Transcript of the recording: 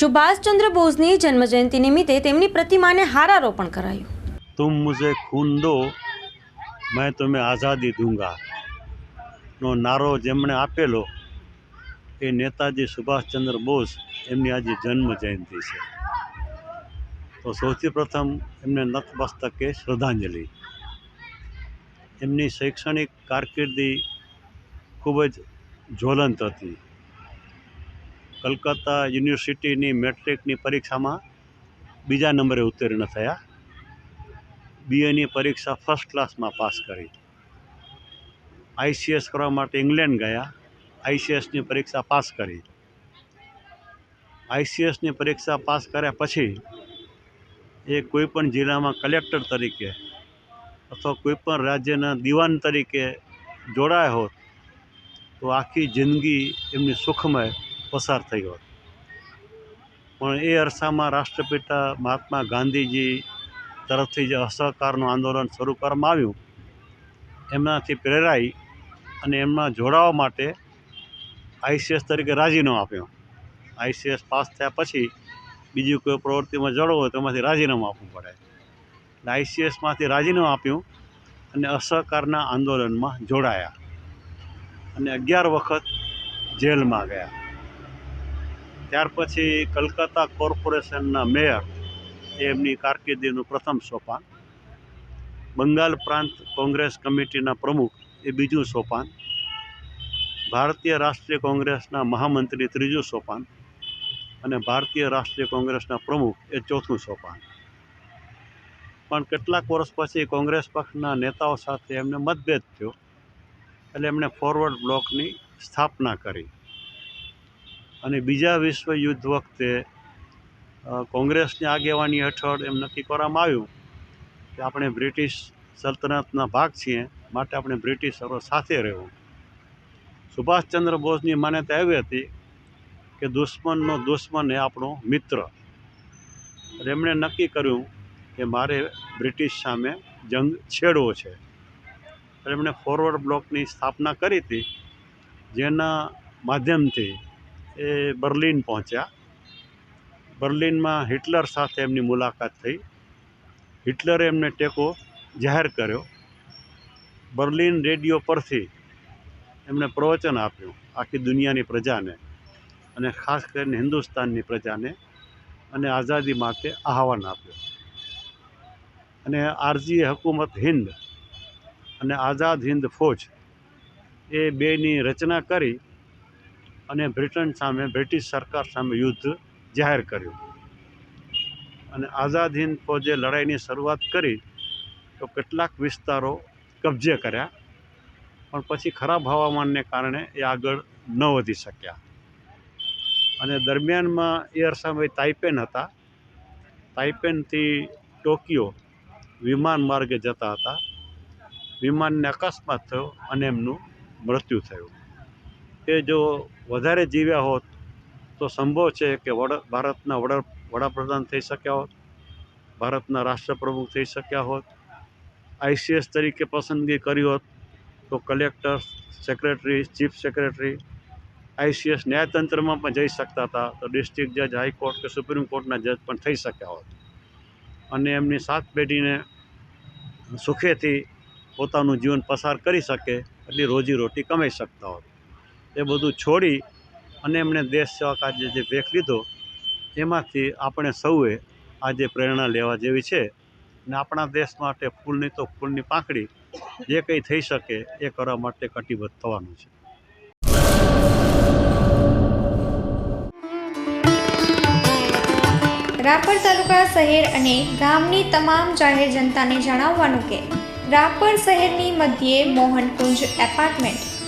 સુભાષચંદ્ર બોઝની જન્મજયંતિ નિમિત્તે તેમની પ્રતિમાને હારારોપણ કરાયું. તુમ મુઝે ખૂન દો, મેં તમે આઝાદી દૂંગા. નો નારો જેમણે આપેલો, એ નેતાજી સુભાષચંદ્ર બોઝ એમની આજે જન્મ જયંતિ છે. તો સૌથી પ્રથમ એમને નતમસ્તકે શ્રદ્ધાંજલિ. એમની શૈક્ષણિક કારકિર્દી ખૂબ જ જ્વલંત હતી. કલકત્તા યુનિવર્સિટીની મેટ્રિકની પરીક્ષામાં બીજા નંબરે ઉત્તીર્ણ થયા. બીએની પરીક્ષા ફર્સ્ટ ક્લાસમાં પાસ કરી. આઈસીએસ કરવા માટે ઇંગ્લેન્ડ ગયા. આઈસીએસની પરીક્ષા પાસ કરી. આઈસીએસની પરીક્ષા પાસ કર્યા પછી એ કોઈપણ જિલ્લામાં કલેક્ટર તરીકે અથવા કોઈપણ રાજ્યના દિવાન તરીકે જોડાયા હોત તો આખી જિંદગી એમની સુખમય પસાર થયો હતો. પણ એ અરસામાં રાષ્ટ્રપિતા મહાત્મા ગાંધીજી તરફથી જે અસહકારનું આંદોલન શરૂ કરવામાં આવ્યું, એમનાથી પ્રેરાઈ અને એમના જોડાવા માટે આઈસીએસ તરીકે રાજીનામું આપ્યો. આઈસીએસ પાસ થયા પછી બીજી કોઈ પ્રવૃત્તિમાં જોડવું હોય તો એમાંથી રાજીનામું આપવું પડે. એટલે આઈસીએસમાંથી રાજીનામું આપ્યું અને અસહકારના આંદોલનમાં જોડાયા. અને અગિયાર વખત જેલમાં ગયા. ત્યાર પછી કલકત્તા કોર્પોરેશનના મેયર એમની કારકિર્દીનું પ્રથમ સોપાન, બંગાળ પ્રાંત કોંગ્રેસ કમિટીના પ્રમુખ એ બીજું સોપાન, ભારતીય રાષ્ટ્રીય કોંગ્રેસના મહામંત્રી ત્રીજું સોપાન અને ભારતીય રાષ્ટ્રીય કોંગ્રેસના પ્રમુખ એ ચોથું સોપાન. પણ કેટલાક વર્ષ પછી કોંગ્રેસ પક્ષના નેતાઓ સાથે એમને મતભેદ થયો એટલે એમણે ફોરવર્ડ બ્લોકની સ્થાપના કરી. અને બીજા વિશ્વયુદ્ધ વખતે કોંગ્રેસની આગેવાની હેઠળ એમ નક્કી કરવામાં આવ્યું કે આપણે બ્રિટિશ સલ્તનતના ભાગ છીએ, માટે આપણે બ્રિટિશરો સાથે રહેવું. સુભાષચંદ્ર બોઝની માન્યતા એવી હતી કે દુશ્મનનો દુશ્મન એ આપણો મિત્ર. એમણે નક્કી કર્યું કે મારે બ્રિટિશ સામે જંગ છેડવો છે. એમણે ફોરવર્ડ બ્લોકની સ્થાપના કરી હતી, જેના માધ્યમથી એ બર્લિન પહોંચ્યા. બર્લિનમાં હિટલર સાથે એમની મુલાકાત થઈ. હિટલરે એમને ટેકો જાહેર કર્યો. બર્લિન રેડિયો પરથી એમણે પ્રવચન આપ્યું આખી દુનિયાની પ્રજાને અને ખાસ કરીને હિન્દુસ્તાનની પ્રજાને અને આઝાદી માટે આહવાન આપ્યું. અને આરજી હકુમત હિન્દ અને આઝાદ હિન્દ ફોજ એ બેની રચના કરી અને બ્રિટન સામે, બ્રિટિશ સરકાર સામે યુદ્ધ જાહેર કર્યું. અને આઝાદ હિન્દ ફોજે લડાઈની શરૂઆત કરી તો કેટલાક વિસ્તારો કબજે કર્યા, પણ પછી ખરાબ હવામાનને કારણે એ આગળ ન વધી શક્યા. અને દરમિયાનમાં એ અરસામાં તાઇપેન હતા. તાઇપેનથી ટોકિયો વિમાન માર્ગે જતા હતા. વિમાનને અકસ્માત થયો અને એમનું મૃત્યુ થયું. એ જો વધારે જીવ્યા હોત, તો સંભવ છે કે વડ, ભારતના વડા, વડાપ્રધાન થઈ શક્યા હોત, ભારતના રાષ્ટ્રપ્રમુખ થઈ શક્યા હોત, આઈસીએસ તરીકે પસંદગી કરી હોત, તો collector, secretary, chief secretary, ICS ન્યાયતંત્રમાં પણ જઈ શકતા હતા, તો ડિસ્ટ્રિક્ટ જજ, હાઈકોર્ટ કે સુપ્રીમ કોર્ટના જજ પણ થઈ શક્યા હોત. અને એમની સાત પેઢીને સુખેથી પોતાનું જીવન પસાર કરી શકે, એટલી રોજીરોટી કમાઈ શકતા હોત. એ બધું છોડી અને એમણે દેશ સેવા કાર્ય જે વેખ લીધો, એમાંથી આપણે સૌએ આજે પ્રેરણા લેવા જેવી છે. અને આપણા દેશ માટે ફૂલની તો ફૂલની પાંખડી જે કંઈ થઈ શકે એ કરવા માટે કટિબદ્ધ થવાનું છે. રાપર તાલુકા શહેર અને ગામની તમામ જાહેર જનતાને જણાવવાનું કે, રાપર શહેરની મધ્યે મોહનકુંજ એપાર્ટમેન્ટ